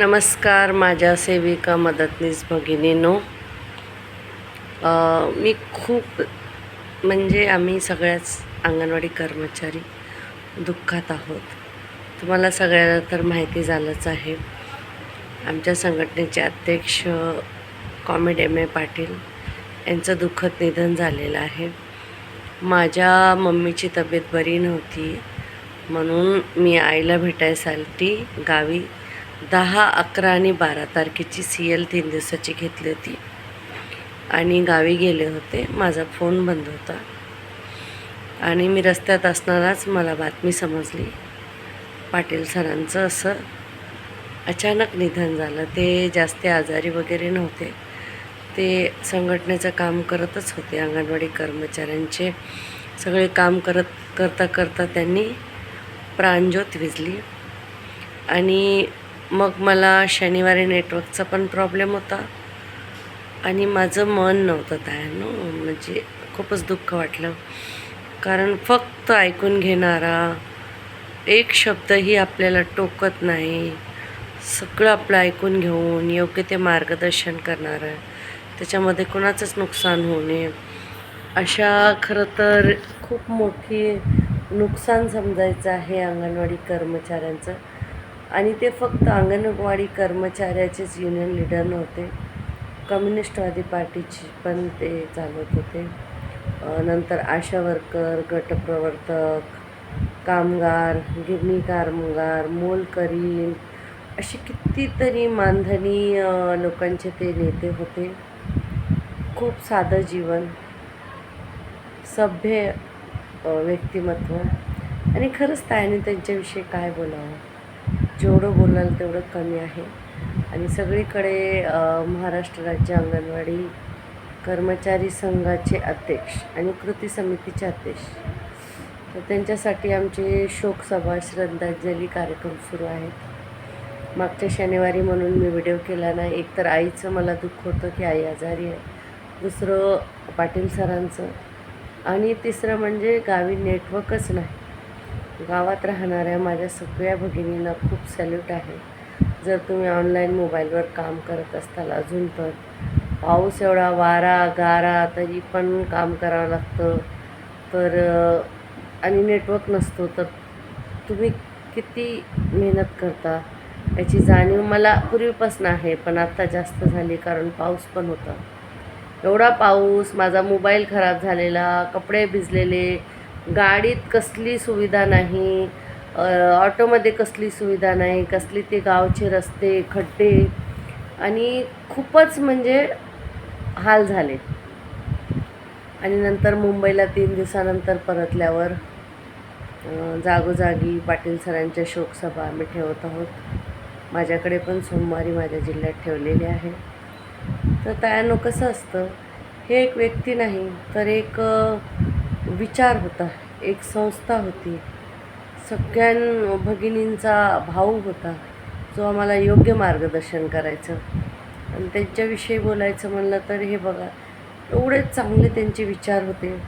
नमस्कार माझ्या सेविका मदतनीस भगिनीनो. मी खूप म्हणजे आम्ही सगळ्याच अंगणवाडी कर्मचारी दुःखात आहोत. तुम्हाला सगळ्याला तर माहिती झालंच आहे. आमच्या संघटनेचे अध्यक्ष कॉमेड एम ए पाटील यांचं दुःखद निधन झालेलं आहे. माझ्या मम्मीची तब्येत बरी नव्हती म्हणून मी आईला भेटायसाठी गावी दहा अकरा आणि बारा तारखेची सी एल तीन दिवसाची घेतली होती. आणि गावी गेले होते. माझा फोन बंद होता. आणि मी रस्त्यात असणाराच मला बातमी समजली. पाटील सरांचं असं अचानक निधन झालं. ते जास्त आजारी वगैरे नव्हते. ते संघटनेचं काम करतच होते. अंगणवाडी कर्मचाऱ्यांचे सगळे काम करत करता करता त्यांनी प्राणज्योत विजली. आणि मग मला शनिवारी नेटवर्कचा पण प्रॉब्लेम होता. आणि माझं मन नव्हतं त्यानं म्हणजे खूपच दुःख वाटलं. कारण फक्त ऐकून घेणारा एक शब्दही आपल्याला टोकत नाही. सगळं आपलं ऐकून घेऊन योग्य ते मार्गदर्शन करणारं त्याच्यामध्ये कोणाचंच नुकसान होऊ नये. अशा खरं तर खूप मोठी नुकसान समजायचं आहे अंगणवाडी कर्मचाऱ्यांचं. आणि ते फक्त अंगणवाडी कर्मचाऱ्याचेच युनियन लीडर नव्हते. कम्युनिस्टवादी पार्टीची पण ते चालवत होते. नंतर आशा वर्कर गटप्रवर्तक कामगार गिरणी कामगार मोलकरीण असे कितीतरी मानधनी लोकांचे ते नेते होते. खूप साधं जीवन सभ्य व्यक्तिमत्व. आणि खरंच त्याने त्यांच्याविषयी काय बोलावं? जेवढं बोलाल तेवढं कमी आहे. आणि सगळीकडे महाराष्ट्र राज्य अंगणवाडी कर्मचारी संघाचे अध्यक्ष आणि कृती समितीचे अध्यक्ष. तर त्यांच्यासाठी आमचे शोकसभा श्रद्धांजली कार्यक्रम सुरू आहेत. मागच्या शनिवारी म्हणून मी व्हिडिओ केला नाही. एकतर आईचं मला दुःख होतं की आई आजारी आहे. दुसरं पाटील सरांचं. आणि तिसरं म्हणजे गावी नेटवर्कच नाही. गावात राहणाऱ्या माझ्या सगळ्या भगिनींना खूप सॅल्यूट आहे. जर तुम्ही ऑनलाईन मोबाईलवर काम करत असताल अजून पण पाऊस एवढा वारा गारा तरी पण काम करावं लागतं. तर आणि नेटवर्क नसतो तर तुम्ही किती मेहनत करता? याची जाणीव मला पूर्वीपासून आहे पण आत्ता जास्त झाली कारण पाऊस पण होता. एवढा पाऊस माझा मोबाईल खराब झालेला कपडे भिजलेले गाडीत कसली सुविधा नाही ऑटोमध्ये कसली सुविधा नाही कसली ते गावचे रस्ते खड्डे आणि खूपच म्हणजे हाल झाले. आणि नंतर मुंबईला तीन दिवसानंतर परतल्यावर जागोजागी पाटील सरांच्या शोकसभा आम्ही ठेवत आहोत. माझ्याकडे पण सोमवारी माझ्या जिल्ह्यात ठेवलेले आहे. तर त्यानं कसं असतं? हे एक व्यक्ती नाही तर एक विचार होता. एक संस्था होती. सगळ्यां भगिनींचा भाऊ होता. जो आम्हाला योग्य मार्गदर्शन करायचं. आणि त्यांच्याविषयी बोलायचं म्हणलं तर हे बघा एवढे चांगले त्यांचे विचार होते.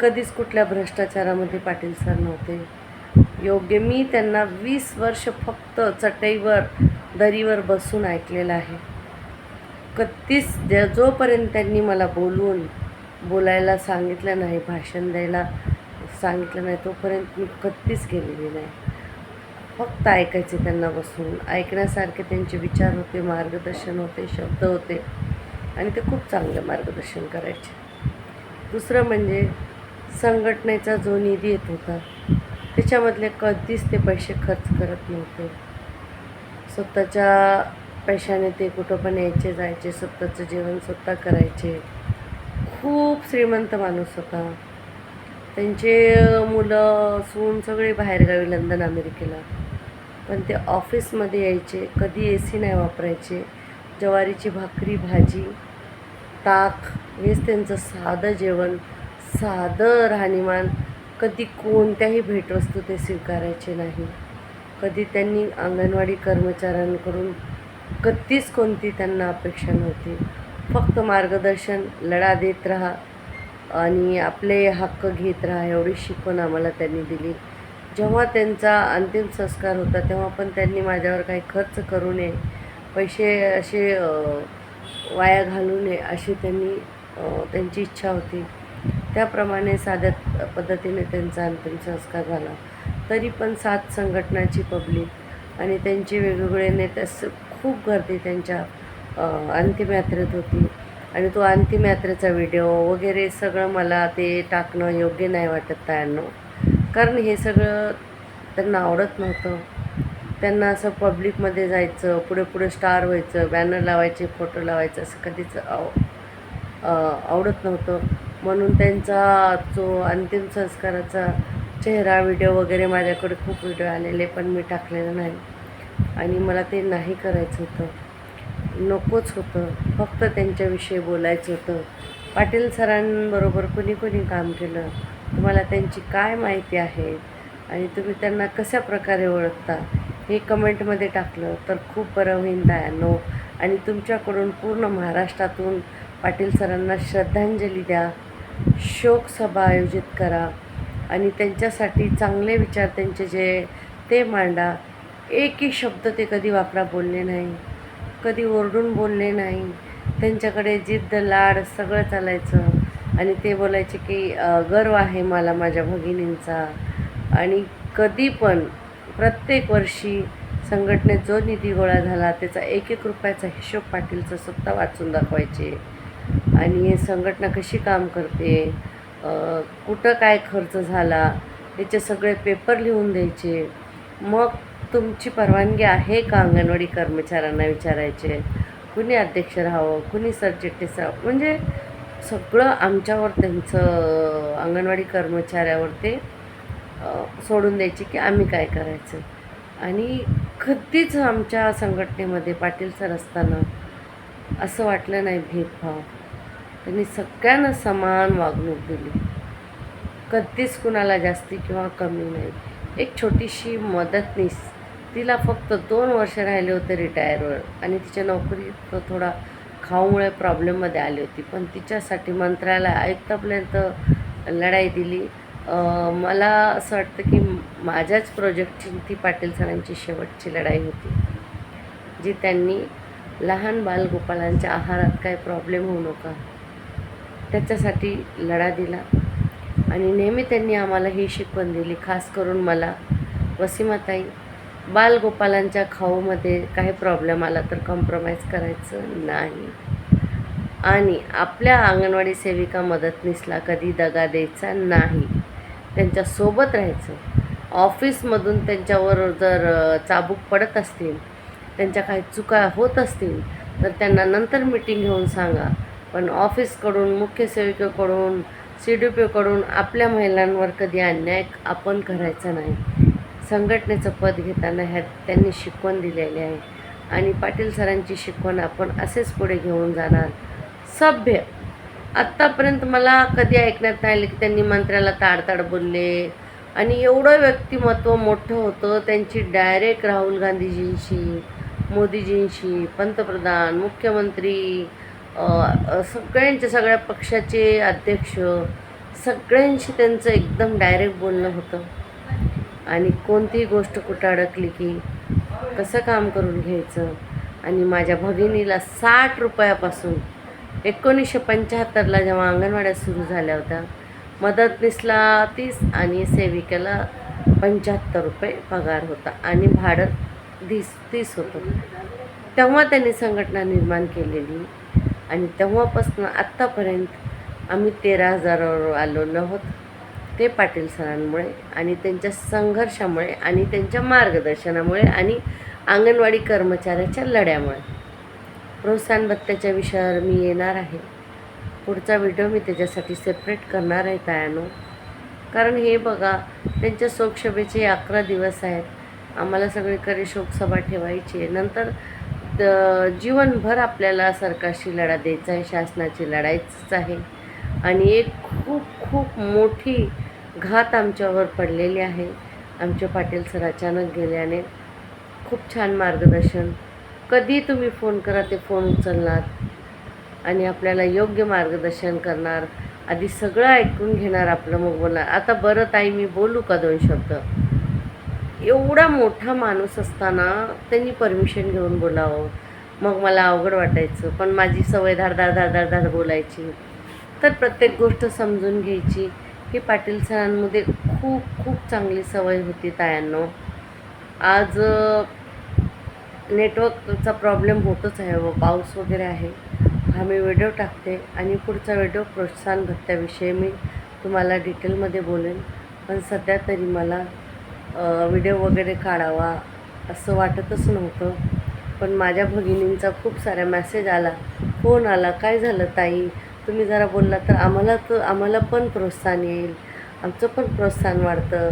कधीच कुठल्या भ्रष्टाचारामध्ये पाटील सर नव्हते. योग्य मी त्यांना वीस वर्ष फक्त चटईवर दरीवर बसून ऐकलेलं आहे. कधीच जोपर्यंत त्यांनी मला बोलवून बोलायला सांगितलं नाही भाषण द्यायला सांगितलं नाही तोपर्यंत मी कधीच गेलेली नाही. फक्त ऐकायचे त्यांना बसून. ऐकण्यासारखे त्यांचे विचार होते मार्गदर्शन होते शब्द होते आणि ते खूप चांगलं मार्गदर्शन करायचे. दुसरं म्हणजे संघटनेचा जो निधी येत होता त्याच्यामधले कधीच ते पैसे खर्च करत नव्हते. स्वतःच्या पैशाने ते कुठं पण यायचे जायचे स्वतःचं जेवण स्वतः करायचे. खूप श्रीमंत माणूस होता. त्यांचे मुलं सून सगळे बाहेरगावी लंडन अमेरिकेला. पण ते ऑफिसमध्ये यायचे कधी ए सी नाही वापरायचे. ज्वारीची भाकरी भाजी ताक हेच त्यांचं साधं जेवण साधं राहणीमान. कधी कोणत्याही भेटवस्तू ते स्वीकारायचे नाही. कधी त्यांनी अंगणवाडी कर्मचाऱ्यांकडून कधीच कोणती त्यांना अपेक्षा नव्हती. फक्त मार्गदर्शन लढा देत राहा आणि आपले हक्क घेत राहा एवढी शिकवण आम्हाला त्यांनी दिली. जेव्हा त्यांचा अंतिम संस्कार होता तेव्हा पण त्यांनी माझ्यावर काही खर्च करू नये पैसे असे वाया घालू नये अशी त्यांनी त्यांची इच्छा होती. त्याप्रमाणे साध्या पद्धतीने त्यांचा अंतिम संस्कार झाला. तरी पण सात संघटनाची पब्लिक आणि त्यांचे वेगवेगळे नेते खूप गर्दी त्यांच्या अंतिम यात्रेत होती. आणि तो अंतिम यात्रेचा व्हिडिओ वगैरे सगळं मला ते टाकणं योग्य नाही वाटत तायांनो. कारण हे सगळं त्यांना आवडत नव्हतं. त्यांना असं पब्लिकमध्ये जायचं पुढे पुढे स्टार व्हायचं बॅनर लावायचे फोटो लावायचं असं कधीच आव आवडत नव्हतं. म्हणून त्यांचा जो अंतिम संस्काराचा चेहरा व्हिडिओ वगैरे माझ्याकडे खूप व्हिडिओ आलेले पण मी टाकलेलं नाही. आणि मला ते नाही करायचं होतं. नकोच होतं. फक्त त्यांच्याविषयी बोलायचं होतं. पाटील सरांबरोबर कुणी कुणी काम केलं? तुम्हाला त्यांची काय माहिती आहे? आणि तुम्ही त्यांना कशा प्रकारे ओळखता? हे कमेंटमध्ये टाकलं तर खूप बरं होईल दयानो. आणि तुमच्याकडून पूर्ण महाराष्ट्रातून पाटील सरांना श्रद्धांजली द्या. शोकसभा आयोजित करा. आणि त्यांच्यासाठी चांगले विचार त्यांचे जे ते मांडा. एकही शब्द ते कधी वापरा बोलले नाही. कधी ओरडून बोलले नाही. त्यांच्याकडे जिद्द लाड सगळं चालायचं. आणि ते बोलायचे की गर्व आहे मला माझ्या भगिनींचा. आणि कधी पण प्रत्येक वर्षी संघटनेत जो निधी गोळा झाला त्याचा एक एक रुपयाचा हिशोब पाटीलचा स्वतः वाचून दाखवायचे. आणि हे संघटना कशी काम करते? कुठं काय खर्च झाला? याचे सगळे पेपर लिहून द्यायचे. मग तुमची परवानगी आहे का अंगणवाडी कर्मचाऱ्यांना विचारायचे? कुणी अध्यक्ष राहावं? कुणी सरचिटणीस राहावं? म्हणजे सगळं आमच्यावर त्यांचं अंगणवाडी कर्मचाऱ्यावर ते सोडून द्यायचे की आम्ही काय करायचं? आणि कधीच आमच्या संघटनेमध्ये पाटील सर असताना असं वाटलं नाही भेदभाव. त्यांनी सगळ्यांना समान वागणूक दिली. कधीच कुणाला जास्ती किंवा कमी नाही. एक छोटीशी मदतनीस तिला फक्त दोन वर्ष राहिले होते रिटायरवर आणि तिच्या नोकरीत थोडा खाऊमुळे प्रॉब्लेममध्ये आली होती. पण तिच्यासाठी मंत्रालय आयुक्तापर्यंत लढाई दिली. मला असं वाटतं की माझ्याच प्रोजेक्टची ती पाटील सरांची शेवटची लढाई होती. जी त्यांनी लहान बालगोपालांच्या आहारात काय प्रॉब्लेम होऊ नका त्याच्यासाठी लढा दिला. आणि नेहमी त्यांनी आम्हाला ही शिकवण दिली खास करून मला वसीमाताई बालगोपालांच्या खाऊमध्ये काही प्रॉब्लेम आला तर कॉम्प्रोमाइज करायचं नाही. आणि आपल्या अंगणवाडी सेविका मदतनीसला कधी दगा द्यायचा नाही. त्यांच्यासोबत राहायचं. ऑफिसमधून त्यांच्यावर जर चाबूक पडत असतील त्यांच्या काही चुका होत असतील तर त्यांना नंतर मिटिंग घेऊन सांगा. पण ऑफिसकडून मुख्य सेविकेकडून सी डी पीकडून आपल्या महिलांवर कधी अन्याय आपण करायचा नाही. संघटनेचं पद घेताना ह्यात त्यांनी शिकवण दिलेली आहे. आणि पाटील सरांची शिकवण आपण असेच पुढे घेऊन जाणार. सभ्य. आत्तापर्यंत मला कधी ऐकण्यात नाही आलं की त्यांनी मंत्र्याला ताडताड बोलले. आणि एवढं व्यक्तिमत्व मोठं होतं त्यांची डायरेक्ट राहुल गांधीजींशी मोदीजींशी पंतप्रधान मुख्यमंत्री सगळ्यांचे सगळ्यांच्या सगळ्या पक्षाचे अध्यक्ष सगळ्यांशी त्यांचं एकदम डायरेक्ट बोलणं होतं. आणि कोणतीही गोष्ट कुठं अडकली की कसं काम करून घ्यायचं? आणि माझ्या भगिनीला साठ रुपयापासून एकोणीसशे पंच्याहत्तरला जेव्हा अंगणवाड्या सुरू झाल्या होत्या मदतनीसला तीस आणि सेविकेला पंच्याहत्तर रुपये पगार होता आणि भाडं तीस तीस होतं. तेव्हा त्यांनी संघटना निर्माण केलेली आणि तेव्हापासून आत्तापर्यंत आम्ही तेरा हजारावर आलो आहोत ते पाटील सरांमुळे आणि त्यांच्या संघर्षामुळे आणि त्यांच्या मार्गदर्शनामुळे आणि अंगणवाडी कर्मचाऱ्याच्या लढ्यामुळे. प्रोत्साहन भत्त्याच्या विषयावर मी येणार आहे. पुढचा व्हिडिओ मी त्याच्यासाठी सेपरेट करणार आहे तयानो. कारण हे बघा त्यांच्या शोकसभेचे अकरा दिवस आहेत. आम्हाला सगळीकडे शोकसभा ठेवायची आहे. नंतर द- जीवनभर आपल्याला सरकारशी लढा द्यायचा आहे शासनाची लढाईच आहे. आणि एक खूप खूप मोठी घात आमच्यावर पडलेली आहे. आमचे पाटील सर अचानक गेल्याने खूप छान मार्गदर्शन. कधी तुम्ही फोन करा ते फोन उचलणार आणि आपल्याला योग्य मार्गदर्शन करणार. आधी सगळं ऐकून घेणार आपलं मग बोलणार. आता बरं ताई मी बोलू का दोन शब्द? एवढा मोठा माणूस असताना त्यांनी परमिशन घेऊन बोलावं. मग मला अवघड वाटायचं. पण माझी सवय धाड धाड धाड धाड धाड बोलायची. तर प्रत्येक गोष्ट समजून घ्यायची. हे पाटील सरांमध्ये खूप खूप चांगली सवय होती तायांनो. आज नेटवर्कचा प्रॉब्लेम होतच आहे व पाऊस वगैरे आहे. हा मी व्हिडिओ टाकते आणि पुढचा व्हिडिओ प्रोत्साहन भत्त्याविषयी मी तुम्हाला डिटेलमध्ये बोलेन. पण सध्या तरी मला व्हिडिओ वगैरे काढावा असं वाटतच नव्हतं. पण माझ्या भगिनींचा खूप सारा मेसेज आला. फोन आला? काय झालं ताई? तुम्ही जरा बोलला तर आम्हाला तर आम्हाला पण प्रोत्साहन येईल. आमचं पण प्रोत्साहन वाढतं.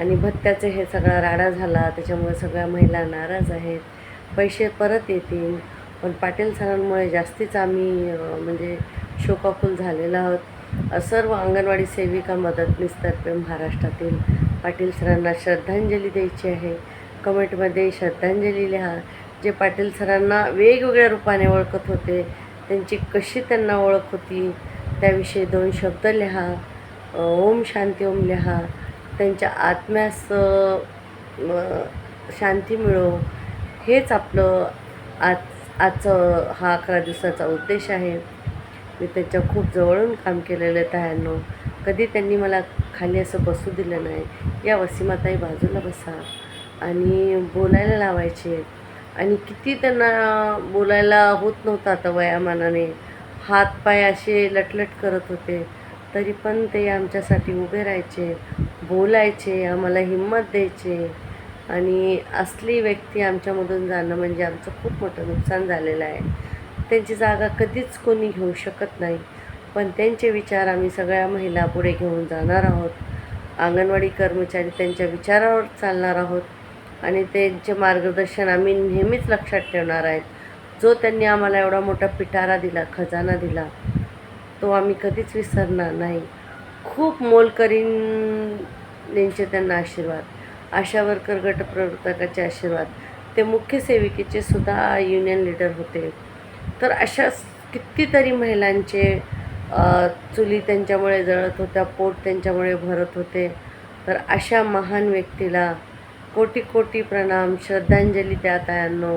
आणि भत्त्याचे हे सगळा राडा झाला त्याच्यामुळे सगळ्या महिला नाराज आहेत. पैसे परत येतील. पण पाटील सरांमुळे जास्तीच आम्ही म्हणजे शोकाकुल झालेलो आहोत. सर्व अंगणवाडी सेविका मदतनीसतर्फे महाराष्ट्रातील पाटील सरांना श्रद्धांजली द्यायची आहे. कमेंटमध्ये श्रद्धांजली लिहा. जे पाटील सरांना वेगवेगळ्या रूपाने ओळखत होते त्यांची कशी त्यांना ओळख होती त्याविषयी दोन शब्द लिहा ओम शांती ओम लिहा. त्यांच्या आत्म्यास शांती मिळो. हेच आपलं आज आजचं हा अकरा दिवसाचा उद्देश आहे. मी त्यांच्या खूप जवळून काम केलेलं आहे तयांनो. कधी त्यांनी मला खाली असं बसू दिलं नाही. या वसीमाताई बाजूला बसा आणि बोलायला लावायचे. आणि किती त्यांना बोलायला होत नव्हतं आता वयामानाने. हातपाय असे लटलट करत होते. तरी पण ते आमच्यासाठी उभे राहायचे बोलायचे आम्हाला हिंमत द्यायचे. आणि असली व्यक्ती आमच्यामधून जाणं म्हणजे आमचं खूप मोठं नुकसान झालेलं आहे. त्यांची जागा कधीच कोणी घेऊ शकत नाही. पण त्यांचे विचार आम्ही सगळ्या महिला पुढे घेऊन जाणार आहोत. अंगणवाडी कर्मचारी त्यांच्या विचारावर चालणार आहोत. आणि त्यांचे मार्गदर्शन आम्ही नेहमीच लक्षात ठेवणार आहेत. जो त्यांनी आम्हाला एवढा मोठा पिटारा दिला खजाना दिला तो आम्ही कधीच विसरणार नाही. खूप मोलकरीन यांचे त्यांना आशीर्वाद आशा वर्कर गटप्रवर्तकाचे आशीर्वाद ते मुख्य सेविकेचे सुद्धा युनियन लीडर होते. तर अशा कितीतरी महिलांचे चुली त्यांच्यामुळे जळत होत्या पोट त्यांच्यामुळे भरत होते. तर अशा महान व्यक्तीला कोटी कोटी प्रणाम श्रद्धांजली त्या तायांनो.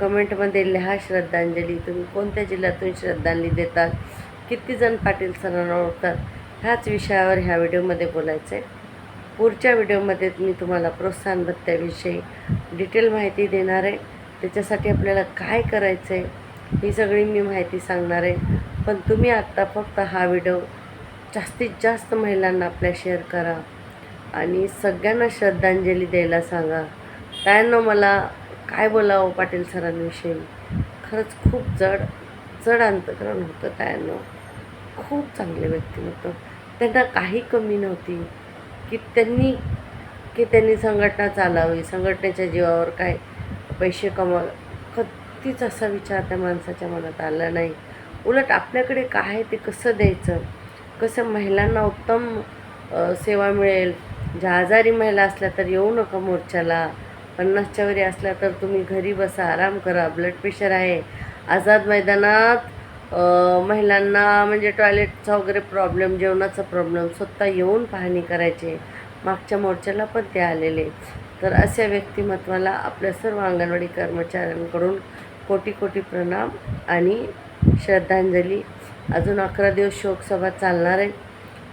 कमेंटमध्ये लिहा श्रद्धांजली. तुम्ही कोणत्या जिल्ह्यातून श्रद्धांजली देतात? किती जण पाटील सरांना ओळखतात? ह्याच विषयावर ह्या व्हिडिओमध्ये बोलायचं आहे पुढच्या व्हिडिओमध्ये मी तुम्हाला प्रोत्साहन भत्त्याविषयी डिटेल माहिती देणार आहे. त्याच्यासाठी आपल्याला काय करायचं आहे ही सगळी मी माहिती सांगणार आहे. पण तुम्ही आत्ता फक्त हा व्हिडिओ जास्तीत जास्त महिलांना आपल्या शेअर करा. आणि सगळ्यांना श्रद्धांजली द्यायला सांगा. त्यानं मला काय बोलावं पाटील सरांविषयी? खरंच खूप जड जड अंतकरण होतं त्यानं खूप चांगले व्यक्तिमत्व त्यांना काही कमी नव्हती. की त्यांनी की त्यांनी संघटना चालावी. संघटनेच्या जीवावर काय पैसे कमाव कधीच असा विचार त्या माणसाच्या मनात आला नाही. उलट आपल्याकडे काय आहे ते कसं द्यायचं? कसं महिलांना उत्तम सेवा मिळेल? ज्या आजारी महिला असल्या तर येऊ नका मोर्चाला. पन्नासच्या वरी असल्या तर तुम्ही घरी बसा आराम करा. ब्लड प्रेशर आहे. आझाद मैदानात महिलांना म्हणजे टॉयलेटचा वगैरे प्रॉब्लेम जेवणाचा प्रॉब्लेम स्वतः येऊन पाहणी करायचे. मागच्या मोर्चाला पण ते आलेले. तर अशा व्यक्तिमत्वाला आपल्या सर्व अंगणवाडी कर्मचाऱ्यांकडून कोटी कोटी प्रणाम आणि श्रद्धांजली. अजून अकरा दिवस शोकसभा चालणार आहे.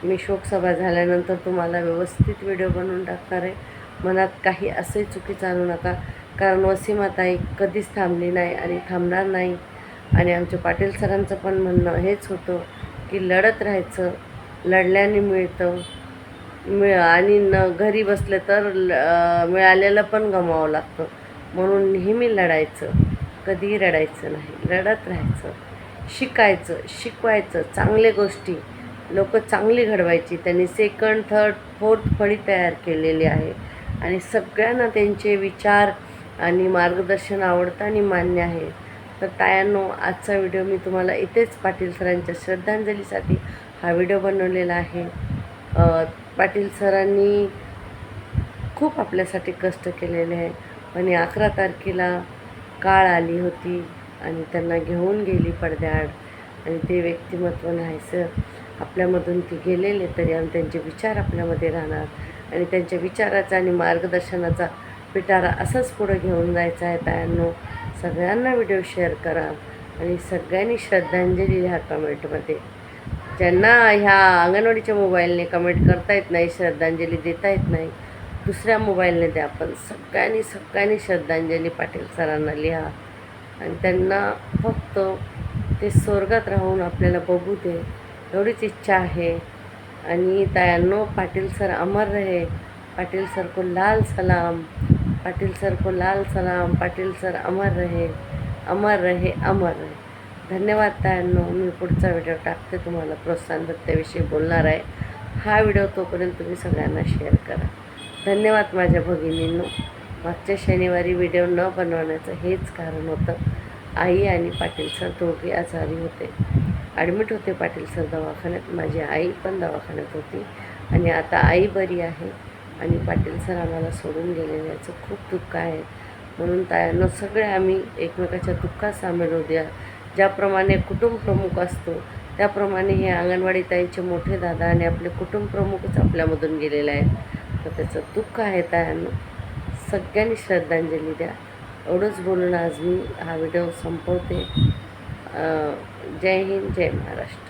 मी शोकसभा झाल्यानंतर तुम्हाला व्यवस्थित व्हिडिओ बनवून टाकणार आहे. मनात काही असे चुकी आणू नका. कारण वसीमाताई कधीच थांबली नाही आणि थांबणार नाही. आणि आमच्या पाटील सरांचं पण म्हणणं हेच होतं की लढत राहायचं लढल्याने मिळतं. मिळ आणि न घरी बसले तर ल- मिळालेलं पण गमावं लागतं. म्हणून नेहमी लढायचं कधीही रडायचं नाही. लढत राहायचं शिकायचं शिकवायचं चांगल्या गोष्टी. लोक चांगली घडवायची. त्यांनी सेकंड थर्ड फोर्थ फळी तयार केलेली आहे. आणि सगळ्यांना त्यांचे विचार आणि मार्गदर्शन आवडतं आणि मान्य आहे. तर तायांनो आजचा व्हिडिओ मी तुम्हाला इथेच पाटील सरांच्या श्रद्धांजलीसाठी हा व्हिडिओ बनवलेला आहे. पाटील सरांनी खूप आपल्यासाठी कष्ट केलेले आहे. पण या अकरा तारखेला काळ आली होती आणि त्यांना घेऊन गेली पडद्याआड. आणि ते व्यक्तिमत्व नाही सर आपल्यामधून ते गेलेले तरी आणि त्यांचे विचार आपल्यामध्ये राहणार. आणि त्यांच्या विचाराचा आणि मार्गदर्शनाचा पिटारा असंच पुढे घेऊन जायचा आहे. तायांनो सगळ्यांना व्हिडिओ शेअर करा आणि सगळ्यांनी श्रद्धांजली लिहा कमेंटमध्ये. ज्यांना ह्या अंगणवाडीच्या मोबाईलने कमेंट करता येत नाही श्रद्धांजली देता येत नाही दुसऱ्या मोबाईलने द्या. पण सगळ्यांनी सगळ्यांनी श्रद्धांजली पाटील सरांना लिहा. आणि त्यांना फक्त ते स्वर्गात राहून आपल्याला बघू दे. एवढीच इच्छा आहे. आणि तायांनो पाटील सर अमर रहे. पाटील सर को लाल सलाम. पाटील सर को लाल सलाम. पाटील सर अमर रहे. अमर रहे अमर रहे. धन्यवाद तायांनो मी पुढचा व्हिडिओ टाकते. तुम्हाला प्रोत्साहन भत्त्याविषयी बोलणार आहे. हा व्हिडिओ तोपर्यंत तुम्ही सगळ्यांना शेअर करा. धन्यवाद माझ्या भगिनींनो. मागच्या शनिवारी व्हिडिओ न बनवण्याचं हेच कारण होतं. आई आणि पाटील सर दोघे आजारी होते. ॲडमिट होते पाटील सर दवाखान्यात. माझी आई पण दवाखान्यात होती. आणि आता आई बरी आहे आणि पाटील सर आम्हाला सोडून गेलेले याचं खूप दुःख आहे. म्हणून तयानं सगळे आम्ही एकमेकाच्या दुःखात सामील होऊ द्या ज्याप्रमाणे कुटुंब प्रमुख असतो त्याप्रमाणे हे अंगणवाडी ताईंचे मोठे दादा आणि आपले कुटुंब प्रमुखच आपल्यामधून गेलेले आहेत. तर त्याचं दुःख आहे तायांनो. सगळ्यांनी श्रद्धांजली द्या. एवढंच बोलून आज मी हा व्हिडिओ संपवते. जय हिंद जय महाराष्ट्र.